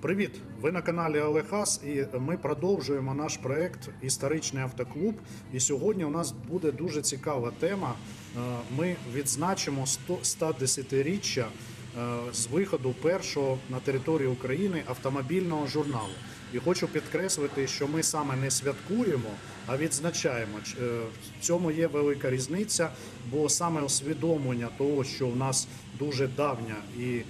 Привіт! Ви на каналі Олег і ми продовжуємо наш проект Історичний автоклуб. І сьогодні у нас буде дуже цікава тема. Е, Ми відзначимо 100 110-річчя е, з виходу першого на території України автомобільного журналу. І хочу підкреслити, що ми саме не святкуємо, а відзначаємо. Е, В цьому є велика різниця, бо саме усвідомлення того, що в нас дуже давня і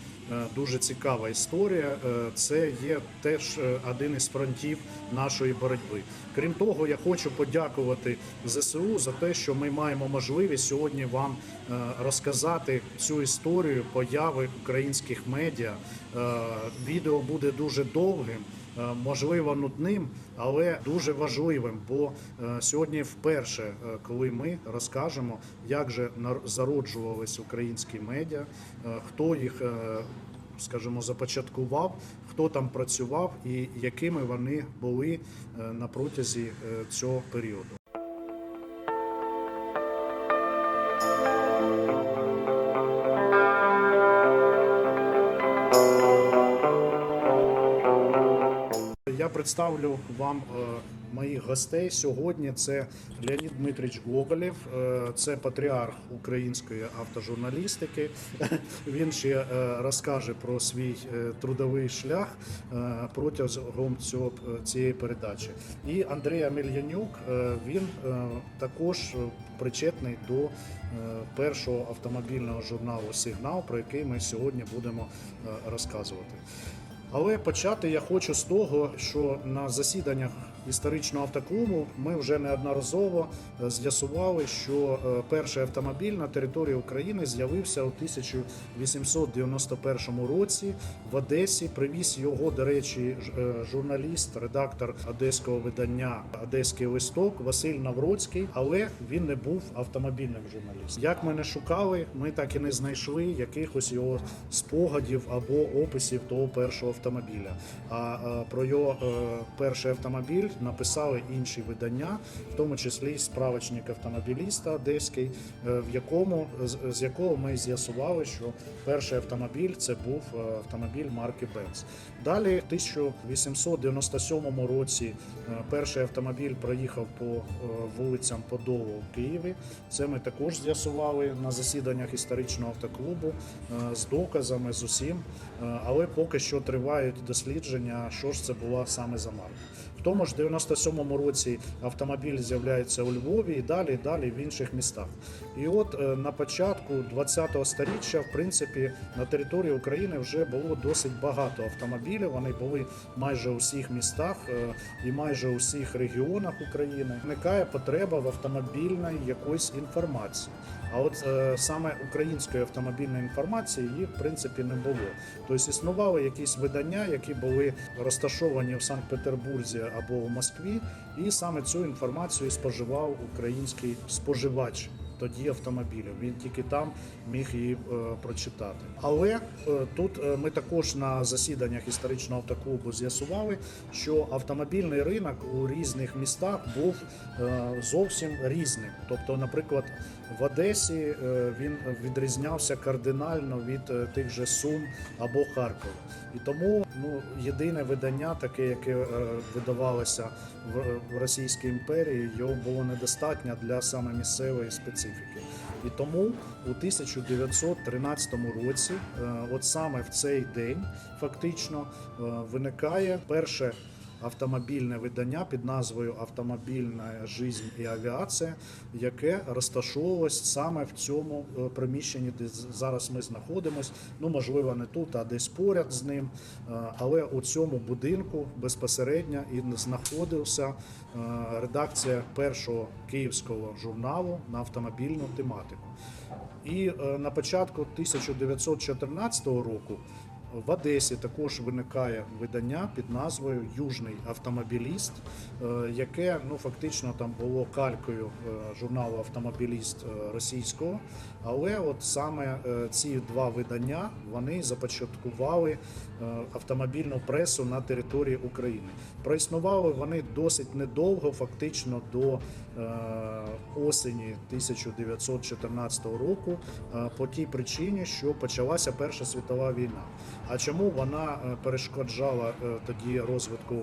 дуже цікава історія. е, Це є теж е, один із фронтів нашої боротьби. Крім того, я хочу подякувати ЗСУ за те, що ми маємо можливість сьогодні вам е, розказати цю історію появи українських медіа. Е, Відео буде дуже довгим. Е, Можливо, нудним, але дуже важливим, бо е, сьогодні вперше, е, коли ми розкажемо, як же зароджувались українські медіа, хто їх скажімо, започаткував, хто там працював і якими вони були на протязі цього періоду. Представлю вам е, моїх гостей сьогодні. Це Леонід Дмитрич Гоголєв, е, це патріарх української автожурналістики. Він ще е, розкаже про свій трудовий шлях протягом цього цієї передачі. І Андрій Амельянюк, він також причетний до першого автомобільного журналу Сигнал, про який ми сьогодні будемо розказувати. Але почати я хочу з того, що на засіданнях історичного автоклубу ми вже неодноразово е, з'ясували, що е, перший автомобіль на території України з'явився у 1891 році в Одесі. Привіз його, до речі, е, журналіст, редактор одеського видання Одеський листок Василь Навроцький, але він не був автомобільним журналістом. Як ми не шукали, ми так і не знайшли якихось його спогадів або описів того першого автомобіля. А про його перший автомобіль написали інші видання, в тому числі справочник автомобіліста одеський, е, в якому з, якого ми з'ясували, що перший автомобіль це був е, автомобіль марки Benz. Далі, в 1897 році, е, перший автомобіль проїхав по вулицям Подолу в Києві. Це ми також з'ясували на засіданнях історичного автоклубу з доказами, з усім. Але поки що тривають дослідження, що ж це була саме за марка. Тому ж 97-му році автомобіль з'являється у Львові і далі, і далі в інших містах. І от е, на початку 20-го сторіччя, в принципі, на території України вже було досить багато автомобілів. Вони були майже у всіх містах е, і майже у всіх регіонах України. Виникає потреба в автомобільної якоїсь інформації. А от е, саме української автомобільної інформації її в принципі не було. Тобто існували якісь видання, які були розташовані в Санкт-Петербурзі або в Москві, і саме цю інформацію споживав український споживач. Тоді автомобілів він тільки там міг її е, прочитати. Але е, тут е, ми також на засіданнях історичного автоклубу з'ясували, що автомобільний ринок у різних містах був зовсім різним. Тобто, наприклад, в Одесі він відрізнявся кардинально від тих же Сум або Харкова. І тому ну, єдине видання, таке, яке видавалося в, Російській імперії, його було недостатньо для саме місцевої специфіки. І тому у 1913 році, е, от саме в цей день, фактично, е, виникає перше автомобільне видання під назвою Автомобільна жизнь і авіація, яке розташовувалось саме в цьому е, приміщенні, де зараз ми знаходимося. Ну, можливо, не тут, а десь поряд з ним. Е, Але у цьому будинку безпосередньо і знаходився е, редакція першого київського журналу на автомобільну тематику. І на початку 1914 року в Одесі також виникає видання під назвою Южний автомобіліст, е, яке ну фактично там було калькою е, журналу Автомобіліст е, російського. Але от саме ці два видання вони започаткували автомобільну пресу на території України. Проіснували вони досить недовго, фактично до осені 1914 року, е, по тій причині, що почалася Перша світова війна. А чому вона е, перешкоджала е, тоді розвитку е,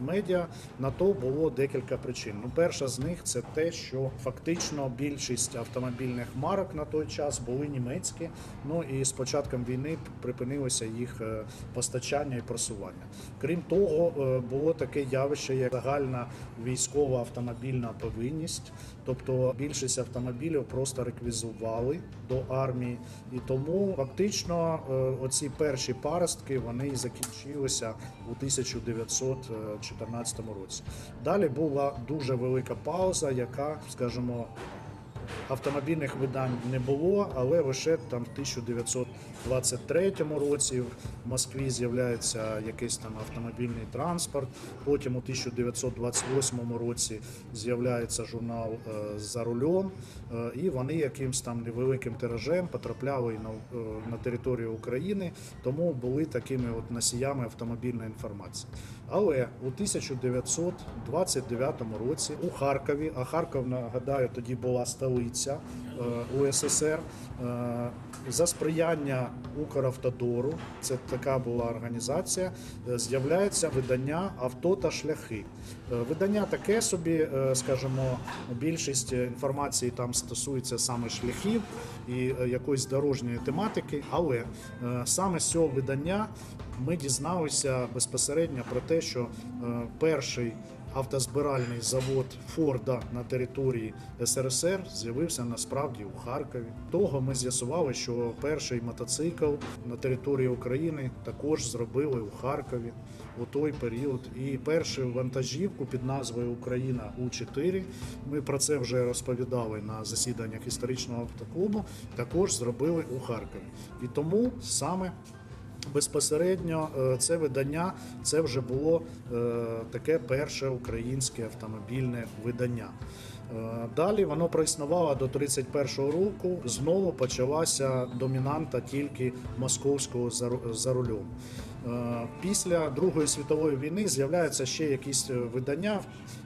медіа? На то було декілька причин. Ну, перша з них це те, що фактично більшість автомобільних марок на той час були німецькі. Ну і з початком війни припинилося їх е, постачання і просування. Крім того, е, було таке явище, як загальна військова автомобільна повинність, тобто більшість автомобілів просто реквізували до армії, і тому фактично е, оці перші паростки вони закінчилися у 1914 році. Далі була дуже велика пауза, яка, скажімо, автомобільних видань не було, але лише там в 1923 році в Москві з'являється якийсь там автомобільний транспорт. Потім у 1928 році з'являється журнал е, за рулем, е, і вони якимсь там невеликим тиражем потрапляли на, е, на територію України, тому були такими от носіями автомобільної інформації. Але у 1929 році у Харкові, а Харків, нагадаю, тоді була столиця е, УССР, е, за сприяння Укравтодору, це така була організація, е, з'являється видання Авто та шляхи. Видання таке собі, скажімо, більшість інформації там стосується саме шляхів і якоїсь дорожньої тематики, але саме з цього видання ми дізналися безпосередньо про те, що перший автозбиральний завод Форда на території СРСР з'явився насправді у Харкові. Того ми з'ясували, що перший мотоцикл на території України також зробили у Харкові у той період. І першу вантажівку під назвою Україна У4. Ми про це вже розповідали на засіданнях історичного автоклубу. Також зробили у Харкові. І тому саме Безпосередньо е, це видання це вже було е, таке перше українське автомобільне видання. Е, Далі воно проіснувало до 31-го року. Знову почалася домінанта тільки московського за рулем. Е, Після Другої світової війни з'являються ще якісь е, видання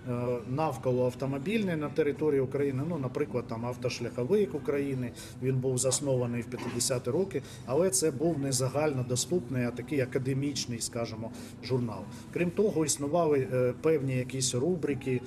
е, навколо автомобільні на території України. Ну, наприклад, там автошляховик України. Він був заснований в 50-ті роки, але це був не загальнодоступний, а такий академічний, скажімо, журнал. Крім того, існували певні якісь рубрики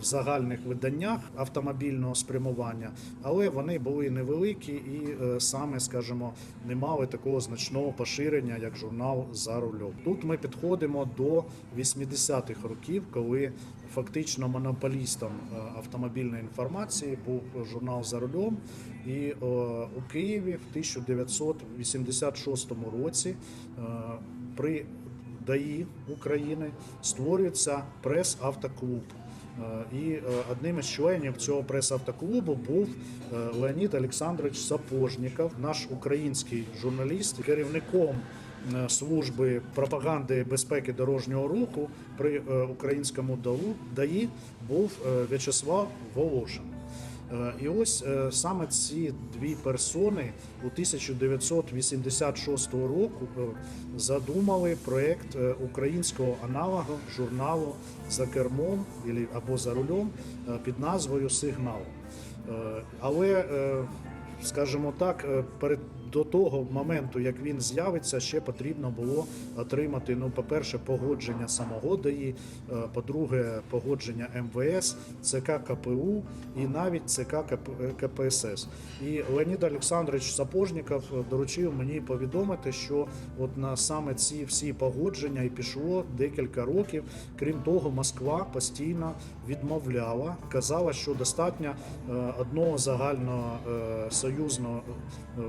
в загальних виданнях автомобільного спрямування, але вони були невеликі і саме, скажімо, не мали такого значного поширення, як журнал за рулем. Тут ми підходимо до 80-х років, коли фактично монополістом е, автомобільної інформації був журнал за рулем. І е, у Києві в 1986 році е, при ДАІ України створюється прес-автоклуб. І одним із членів цього прес-автоклубу був Леонід Олександрович Сапожніков, наш український журналіст, керівником служби пропаганди безпеки дорожнього руху при е, українському ДАІ був е, В'ячеслав Волошин. Е, І ось е, саме ці дві персони у 1986 року е, задумали проект е, українського аналогу журналу за кермом або за рулем е, під назвою Сигнал. Е, Але, е, скажімо так, е, перед до того моменту, як він з'явиться, ще потрібно було отримати, ну, по-перше, погодження самого ДАІ, е, по-друге, погодження МВС, ЦК КПУ і навіть ЦК КПСС. І Леонід Олександрович Сапожніков доручив мені повідомити, що от на саме ці всі погодження і пішло декілька років. Крім того, Москва постійно відмовляла, казала, що достатньо е, одного загального е, союзного е,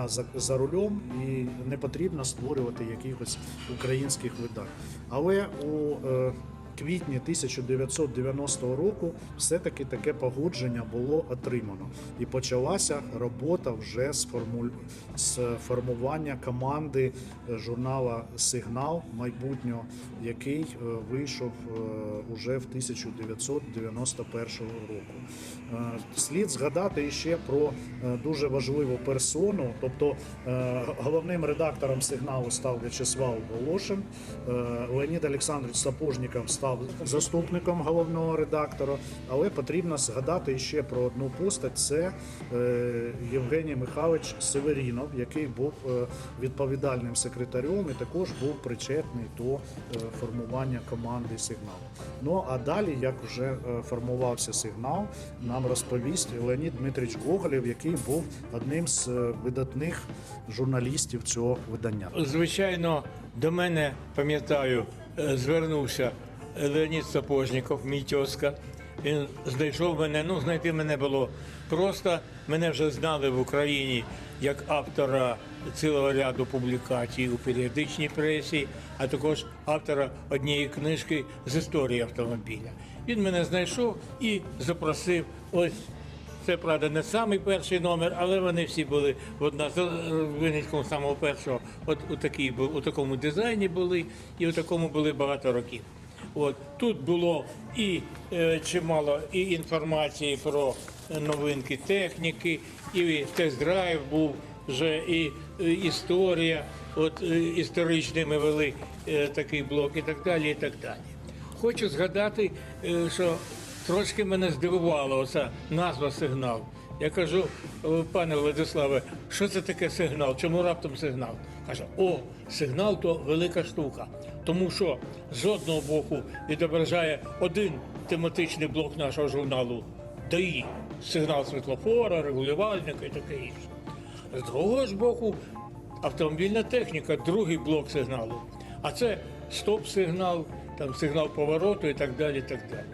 видання за, за рулем і не потрібно створювати якихось українських видань. Але у е, квітні 1990 року все-таки таке погодження було отримано. І почалася робота вже з, формуль... з формування команди е, журнала Сигнал майбутнього, який е, вийшов е, уже в 1991 року. Е, Слід згадати ще про е, дуже важливу персону, тобто е, головним редактором сигналу став В'ячеслав Волошин, Леонід Олександрович Сапожніков став заступником головного редактора, але потрібно згадати ще про одну постать. Це Євгеній Михайлович Северінов, який був відповідальним секретарем і також був причетний до формування команди сигнал. Ну а далі, як вже формувався сигнал, нам розповість Леонід Дмитрич Гоголєв, який був одним з е, видатних журналістів цього видання. Звичайно, до мене, пам'ятаю, е, звернувся Леонід Сапожніков, мій тьоска. Він знайшов мене. Ну, знайти мене було просто. Мене вже знали в Україні як автора цілого ряду публікацій у періодичній пресі, а також автора однієї книжки з історії автомобіля. Він мене знайшов і запросив ось це правда не самий перший номер, але вони всі були одна з винятком самого першого. От у такій у такому дизайні були, і у такому були багато років. От тут було і е, чимало і інформації про новинки техніки, і тест-драйв був вже і е, історія. От е, історичний ми вели е, такий блок і так далі. І так далі. Хочу згадати, е, що трошки мене здивувала оця назва сигнал. Я кажу, пане Владиславе, що це таке сигнал? Чому раптом сигнал? Каже, о, сигнал то велика штука. Тому що з одного боку відображає один тематичний блок нашого журналу ДАІ, сигнал світлофора, регулювальника і таке інше. З другого ж боку, автомобільна техніка, другий блок сигналу. А це стоп-сигнал, там сигнал повороту і так далі. і так далі.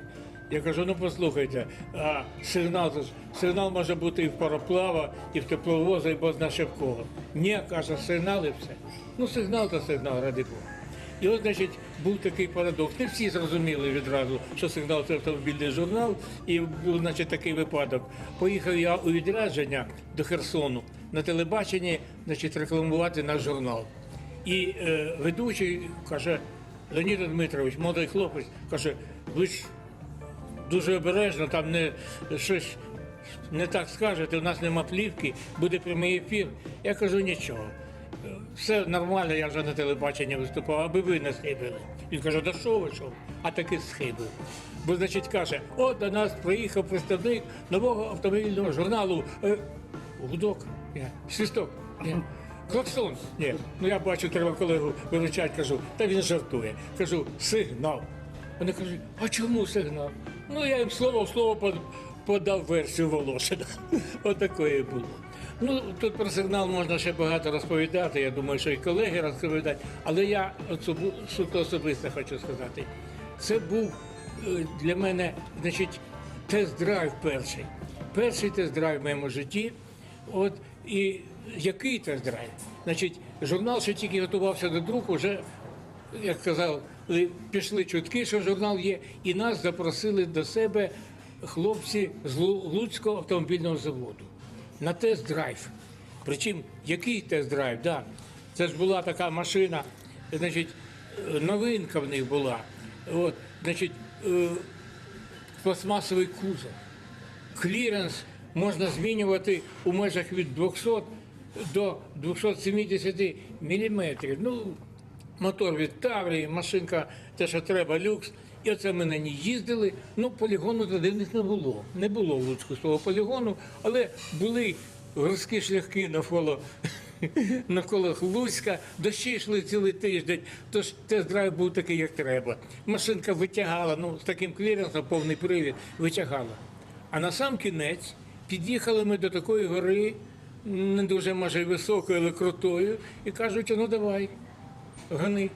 Я кажу, ну послухайте, а сигнал, сигнал може бути і в пароплава, і в тепловоза, і бозна ще в кого. Ні, каже, сигнал і все. Ну, сигнал то сигнал, ради Бога. І от, значить, був такий парадокс. Не всі зрозуміли відразу, що сигнал це автомобільний журнал, і був, значить, такий випадок. Поїхав я у відрядження до Херсону на телебаченні, значить, рекламувати наш журнал. І е, ведучий каже, Леонід Дмитрович, молодий хлопець, каже, ви ж дуже обережно, там не щось не так скажете, у нас нема плівки, буде прямий ефір. Я кажу, нічого. Все нормально, я вже на телебаченні виступав, аби ви не схибили. Він каже, да що ви що? А таки схибив. Бо, значить, каже, от до нас приїхав представник нового автомобільного журналу. Е, гудок, свисток. Клаксон, ні. Ну я бачу, треба колегу виручати, кажу, та він жартує. Кажу, сигнал. Вони кажуть, а чому сигнал? Ну я їм слово в слово подав версію Волошина. Отакої було. Ну тут про сигнал можна ще багато розповідати. Я думаю, що і колеги розповідають. Але я суто особисто хочу сказати. Це був е, для мене, значить, тест-драйв перший. Перший тест-драйв в моєму житті. От і який тест-драйв? Значить, журнал ще тільки готувався до друку, вже як казав, пішли чутки, що журнал є, і нас запросили до себе хлопці з Луцького автомобільного заводу на тест-драйв. Причому який тест-драйв? Да. Це ж була така машина, значить, е, новинка в них була. От, значить, е, пластмасовий кузов. Кліренс можна змінювати у межах від 200 до 270 міліметрів. Ну, мотор від Таврії, машинка те, що треба, люкс. І оце ми на ній їздили. Ну, полігону тоді в них не було. Не було в Луцьку свого полігону, але були гірські шляхи навколо. Навколо Луцька, дощі йшли цілий тиждень, тож тест-драйв був такий, як треба. Машинка витягала, ну з таким кліренсом, повний привід, витягала. А на сам кінець під'їхали ми до такої гори, не дуже може високою, але крутою, і кажуть, ну давай, гони.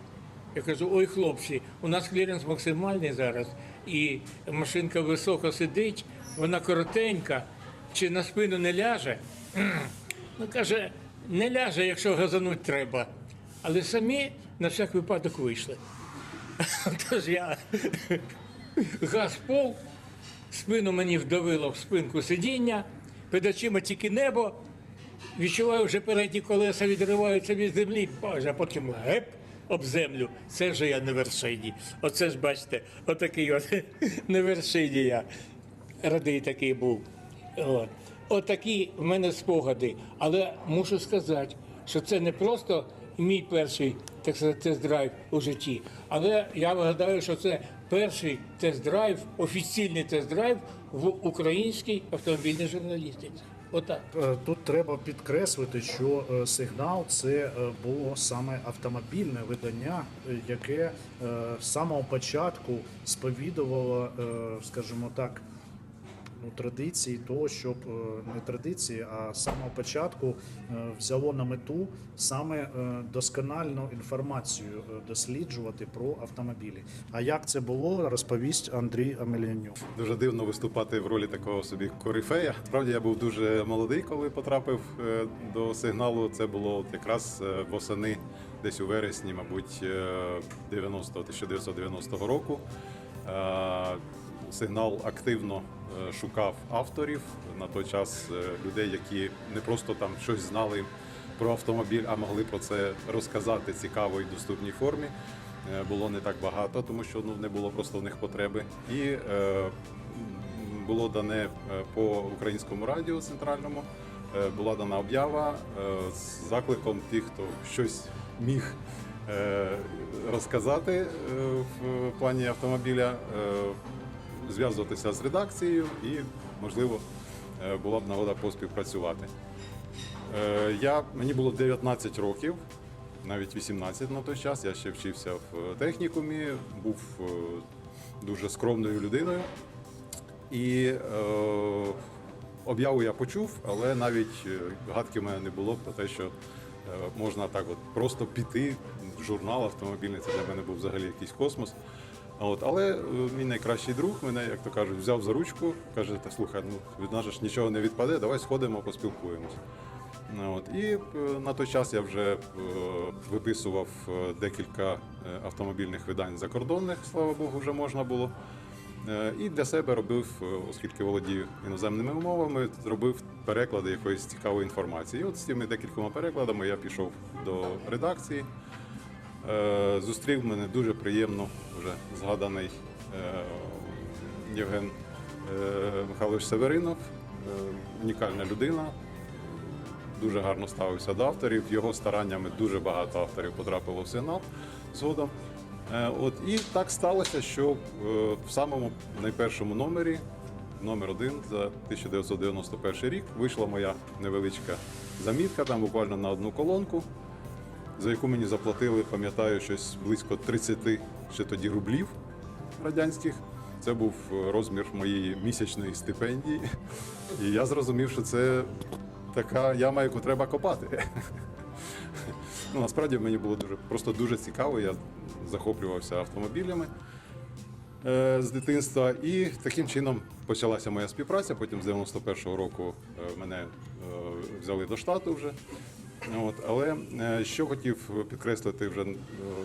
Я кажу, ой, хлопці, у нас кліренс максимальний зараз, і машинка високо сидить, вона коротенька, чи на спину не ляже. Ну, каже, не ляже, якщо газануть треба. Але самі на всяк випадок вийшли. Тож я газ пол, спину мені вдавило в спинку сидіння, під очима тільки небо, відчуваю, вже передні колеса відриваються від землі, боже, а потім геп об землю. Це вже я на вершині. Оце ж бачите, отакий от на вершині я. Радий такий був. От. Отакі в мене спогади. Але мушу сказати, що це не просто мій перший тест-драйв у житті. Але я вгадаю, що це перший тест-драйв, офіційний тест-драйв в українській автомобільній журналістиці. Отак. Е, Тут треба підкреслити, що е, сигнал це е, було саме автомобільне видання, яке з самого початку сповідувало, скажімо так, ну, традиції того, щоб е, не традиції, а з самого початку е, взяло на мету саме е, доскональну інформацію досліджувати про автомобілі. А як це було, розповість Андрій Амелянюк. Дуже дивно виступати в ролі такого собі корифея. Справді я був дуже молодий, коли потрапив до сигналу. Це було якраз восени, десь у вересні, мабуть, е, 90 1990 року. Сигнал активно е, шукав авторів на той час е, людей, які не просто там щось знали про автомобіль, а могли про це розказати цікаво і доступній формі. Е, Було не так багато, тому що ну не було просто в них потреби. І е, було дане по українському радіо центральному. Була дана об'ява з закликом тих, хто щось міг розказати в плані автомобіля, зв'язуватися з редакцією і, можливо, е, була б нагода поспівпрацювати. Е, Я, мені було 19 років, навіть 18 на той час. Я ще вчився в технікумі, був е, дуже скромною людиною. І е, об'яву я почув, але навіть е, гадки в мене не було про те, що е, можна так от просто піти в журнал автомобільний. Це для мене був взагалі якийсь космос. От, але е, мій найкращий друг мене, як то кажуть, взяв за ручку, каже: та слухай, ну від нас ж нічого не відпаде, давай сходимо, поспілкуємось. Ну, От. І е, на той час я вже е, виписував декілька автомобільних видань закордонних, слава Богу, вже можна було. І для себе робив, оскільки володію іноземними мовами, зробив переклади якоїсь цікавої інформації. І от з цими декількома перекладами я пішов до редакції. Е, Зустрів мене дуже приємно вже згаданий е, Євген е, Михайлович Северинов, унікальна людина, дуже гарно ставився до авторів. Його стараннями дуже багато авторів потрапило в сигнал згодом. От і так сталося, що в самому найпершому номері, номер один за 1991 рік, вийшла моя невеличка замітка, там буквально на одну колонку, за яку мені заплатили, пам'ятаю, щось близько 30 ще тоді рублів радянських. Це був е, розмір моєї місячної стипендії. І я зрозумів, що це така яма, яку треба копати. Ну, насправді мені було дуже просто дуже цікаво. Я захоплювався автомобілями е, з дитинства, і таким чином почалася моя співпраця. Потім з 91-го року е, мене е, взяли до штату вже. От, але е, що хотів підкреслити вже е,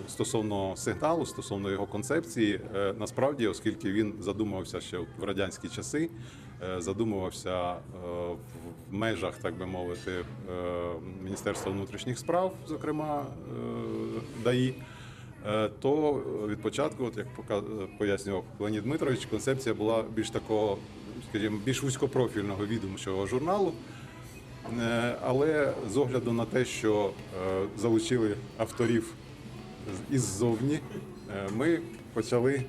стосовно сигналу, стосовно його концепції, е, насправді, оскільки він задумувався ще в радянські часи, задумувався в межах, так би мовити, Міністерства внутрішніх справ, зокрема ДАІ. То від початку, от як пояснював Леонід Дмитрович, концепція була більш такого, скажімо, більш вузькопрофільного відомчого журналу. Е, Але з огляду на те, що е, залучили авторів іззовні, е, ми почали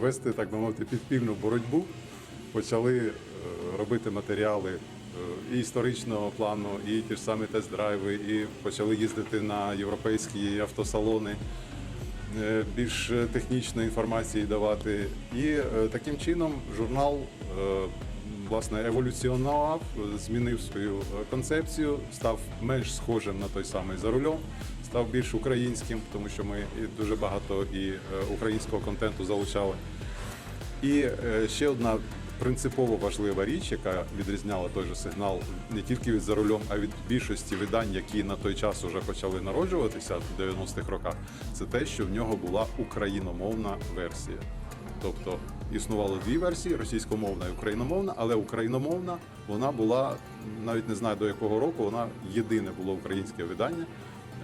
вести, так би мовити, підпільну боротьбу, почали робити матеріали і історичного плану, і ті ж самі тест-драйви, і почали їздити на європейські автосалони більш технічної інформації давати. І таким чином журнал власне еволюціонував, змінив свою е, концепцію, став менш схожим на той самий за рулем, став більш українським, тому що ми дуже багато і е, українського контенту залучали. І е, ще одна принципово важлива річ, яка відрізняла той же сигнал не тільки від за рулем, а від більшості видань, які на той час вже почали народжуватися в 90-х роках, це те, що в нього була україномовна версія. Тобто існувало дві версії: російськомовна і україномовна, але україномовна вона була навіть не знаю до якого року, вона єдине було українське видання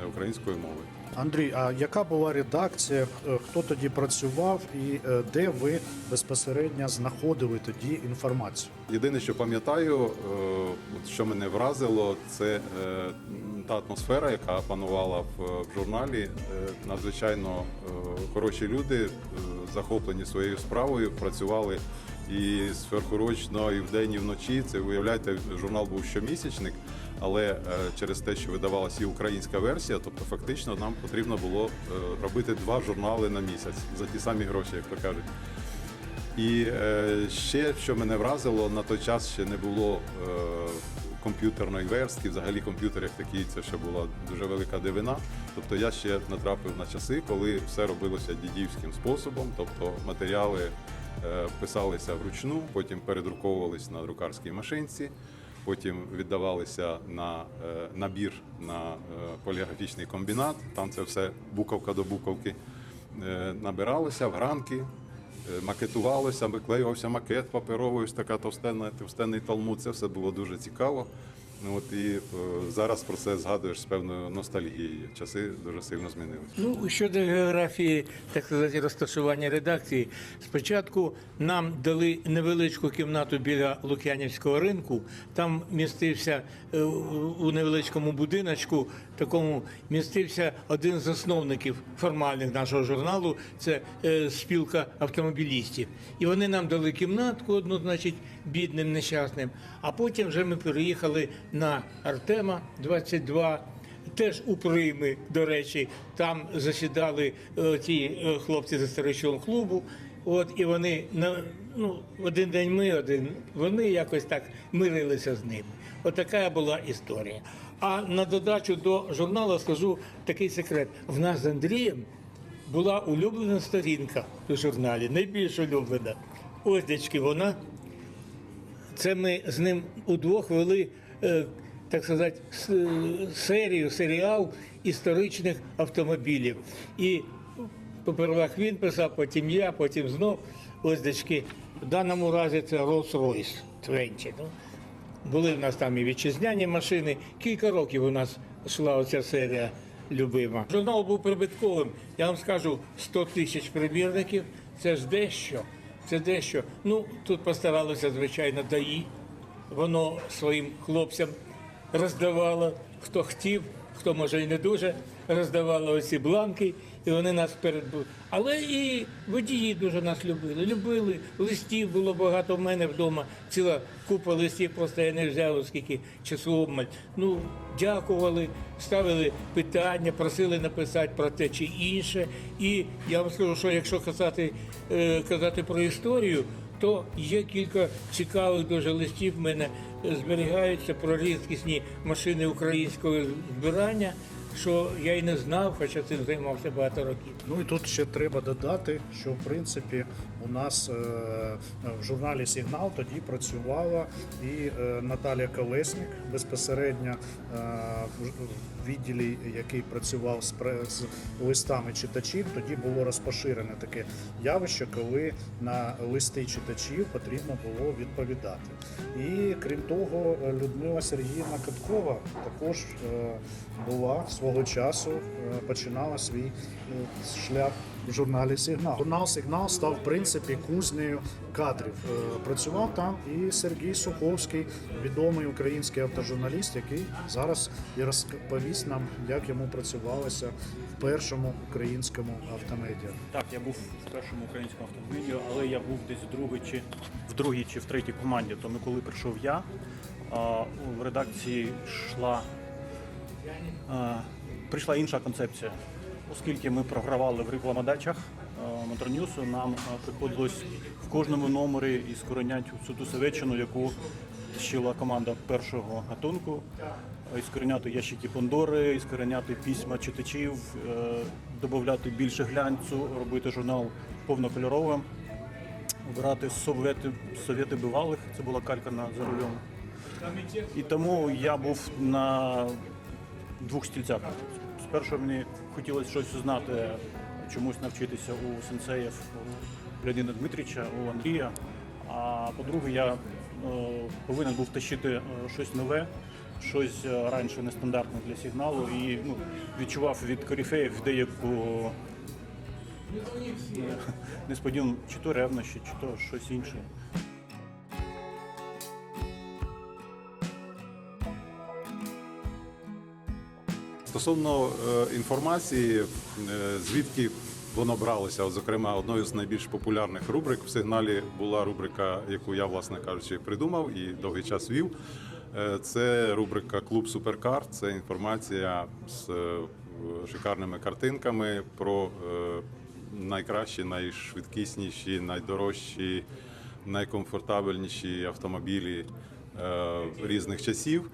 е, українською мовою. Андрій, а яка була редакція? е, Хто тоді працював і е, де ви безпосередньо знаходили тоді інформацію? Єдине, що пам'ятаю, що мене вразило, це та атмосфера, яка панувала в, журналі. Е, Надзвичайно е, хороші люди, е, захоплені своєю справою, працювали і зверхурочно, і вдень, і вночі. Це уявляєте, журнал був щомісячник, але через те, що видавалася і українська версія, тобто фактично нам потрібно було робити два журнали на місяць за ті самі гроші, як то кажуть. І ще, що мене вразило, на той час ще не було комп'ютерної верстки, взагалі комп'ютер як такий, це ще була дуже велика дивина. Тобто я ще натрапив на часи, коли все робилося дідівським способом, тобто матеріали е, писалися вручну, потім передруковувались на друкарській машинці, потім віддавалися на е, набір на е, поліграфічний комбінат. Там це все буковка до буковки набиралося в гранки. Е, макетувалося, виклеювався макет паперовий, ось така товстенна, товстенний талмуд. Це все було дуже цікаво. Ну, от і е, зараз про це згадуєш з певною ностальгією. Часи дуже сильно змінилися. Ну, щодо географії, так сказати, розташування редакції, спочатку нам дали невеличку кімнату біля Лук'янівського ринку. Там містився е, у невеличкому будиночку, такому містився один з засновників формальних нашого журналу. Це е, спілка автомобілістів. І вони нам дали кімнатку одну, значить, бідним нещасним. А потім вже ми переїхали на Артема 22. Теж у прийми, до речі, там засідали е, ті е, хлопці з історичного клубу. От і вони на ну один день ми, один вони якось так мирилися з ними. От така була історія. А на додачу до журналу скажу такий секрет: в нас з Андрієм була улюблена сторінка у журналі, найбільш улюблена. Ось дечки, вона це ми з ним удвох вели, так сказати, серію, серіал історичних автомобілів. І попервах він писав, потім я, потім знов. Ось дочки. В даному разі це Rolls-Royce 20. Ну, були в нас там і вітчизняні машини. Кілька років у нас йшла оця серія любима. Журнал був прибутковим. Я вам скажу, 100 тисяч примірників це ж дещо. Це дещо. Ну, тут постаралося, звичайно, ДАІ. Воно своїм хлопцям роздавало, хто хотів, хто може і не дуже, роздавало оці бланки, і вони нас перед. Але і водії дуже нас любили. Любили. Листів було багато в мене вдома. Ціла купа листів, просто я не взяв, оскільки часу обмаль. Ну, дякували, ставили питання, просили написати про те чи інше. І я вам скажу, що якщо казати, е, казати про історію, то є кілька цікавих дуже листів в мене зберігаються про рідкісні машини українського збирання, що я й не знав, хоча цим займався багато років. Ну і тут ще треба додати, що в принципі у нас е, в журналі Сигнал тоді працювала і е, Наталія Колесник безпосередньо е, відділі, який працював з, листами читачів. Тоді було розпоширене таке явище, коли на листи читачів потрібно було відповідати. І крім того, Людмила Сергіївна Каткова також е, була свого часу, е, починала свій е, шлях в журналі Сигнал. Журнал Сигнал став в принципі кузнею кадрів. Е, Працював там і Сергій Суховський, відомий український автожурналіст, який зараз і розповість нам, як йому працювалося в першому українському автомедіа. Так, я був в першому українському автомобілі, але я був десь в другій чи в другій чи в третій команді. Тому коли прийшов я, в редакції йшла прийшла інша концепція. Оскільки ми програвали в рекламодачах Моторньюсу, нам приходилось в кожному номері іскореняти всю ту совєтчину, яку щила команда першого гатунку. Іскореняти ящики Пандори, іскореняти письма читачів, е, додати більше глянцю, робити журнал повнокольоровим, обирати совєти, совєти бивалих, це була калька на за рулем. І тому я був на двох стільцях. Спершу мені хотілося щось знати, чомусь навчитися у сенсеїв у Леоніда Дмитрича, у Андрія. А по-друге, я е, повинен був тащити е, щось нове, щось е, раніше нестандартне для сигналу і ну, відчував від корифеїв деяку несподівану чи то ревнощі, чи то щось інше. Стосовно е, інформації, е, звідки воно бралося, зокрема, одною з найбільш популярних рубрик в сигналі була рубрика, яку я, власне кажучи, придумав і довгий час вів. Е, Це рубрика Клуб Суперкар. Це інформація з шикарними картинками про найкращі, найшвидкісніші, найдорожчі, найкомфортабельніші автомобілі різних часів.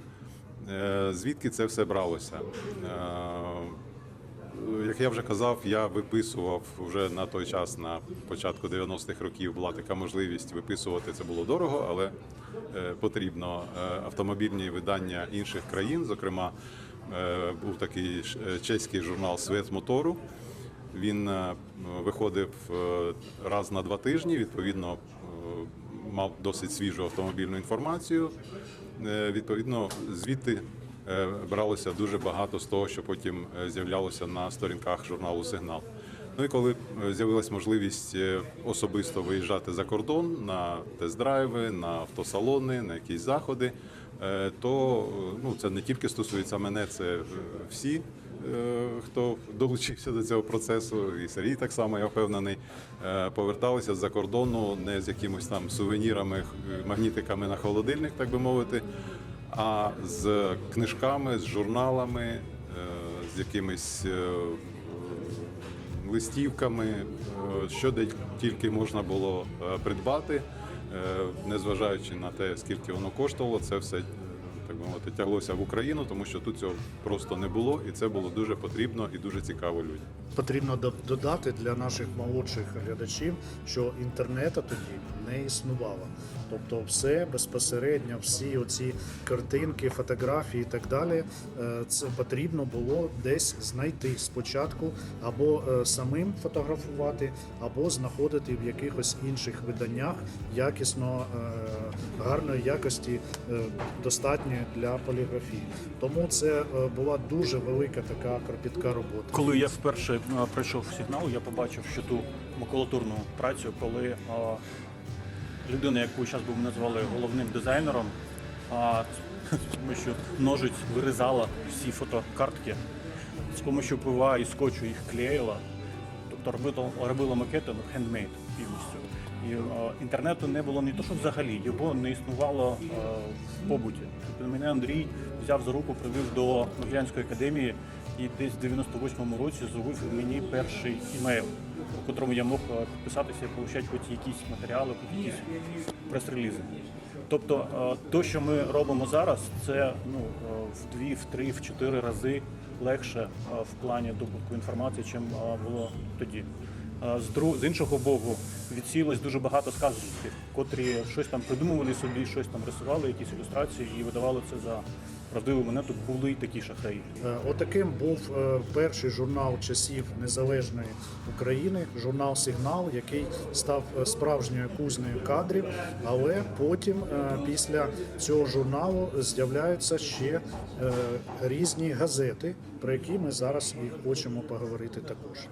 Е, Звідки це все бралося? Е, Як я вже казав, я виписував вже на той час, на початку 90-х років, була така можливість виписувати. Це було дорого, але е, потрібно автомобільні видання інших країн. Зокрема, був такий чеський журнал Свет мотору. Він виходив раз на два тижні. Відповідно, мав досить свіжу автомобільну інформацію. Е, Відповідно, звідти е, бралося дуже багато з того, що потім е, з'являлося на сторінках журналу Сигнал. Ну і коли з'явилася можливість особисто виїжджати за кордон на тест-драйви, на автосалони, на якісь заходи, то ну, це не тільки стосується мене, це всі хто долучився до цього процесу, і Сергій так само, я впевнений, е, поверталися з-за кордону не з якимось там сувенірами, магнітиками на холодильник, так би мовити, а з книжками, з журналами, е, з якимись е, листівками, е, що де тільки можна було е, придбати, е, незважаючи на те, скільки воно коштувало, це все е, так би мовити тяглося в Україну, тому що тут цього просто не було, і це було дуже потрібно і дуже цікаво людям. Потрібно додати для наших молодших глядачів, що інтернету тоді не існувало. Тобто, все безпосередньо, всі оці картинки, фотографії і так далі, е, це потрібно було десь знайти спочатку, або е, самим фотографувати, або знаходити в якихось інших виданнях якісно е, гарної якості, достатньої для поліграфії. Тому це е, була дуже велика така кропітка робота. Коли я вперше е, прийшов в сигнал, я побачив ще ту макулатурну працю, коли е, людина, яку зараз би назвали головним дизайнером, з допомогою ножиць вирізала всі фотокартки, з допомогою пива і скотчу їх клеїла. Тобто робила макети ну, хендмейд повністю. І е, інтернету не було не то, що взагалі, його не існувало е, в побуті. Тобто мене Андрій взяв за руку, привів до Могилянської академії і десь в 98-му році зробив мені перший імейл, у котрому я мог е, підписатися і отримати хоч якісь матеріали, хоч якісь прес-релізи. Тобто, те, що ми робимо зараз, це ну, в дві, в три, в чотири рази легше в плані добутку інформації, чим було тоді. З, іншого боку, відсіялось дуже багато сказочників, котрі щось там придумували собі, щось там рисували, якісь ілюстрації і видавали це за правдиву монету. Були такі шахраї. Е, Отаким був е, перший журнал часів незалежної України, журнал Сигнал, який став е, справжньою кузнею кадрів. Але потім, після цього журналу, з'являються ще різні газети, про які ми зараз і хочемо поговорити також.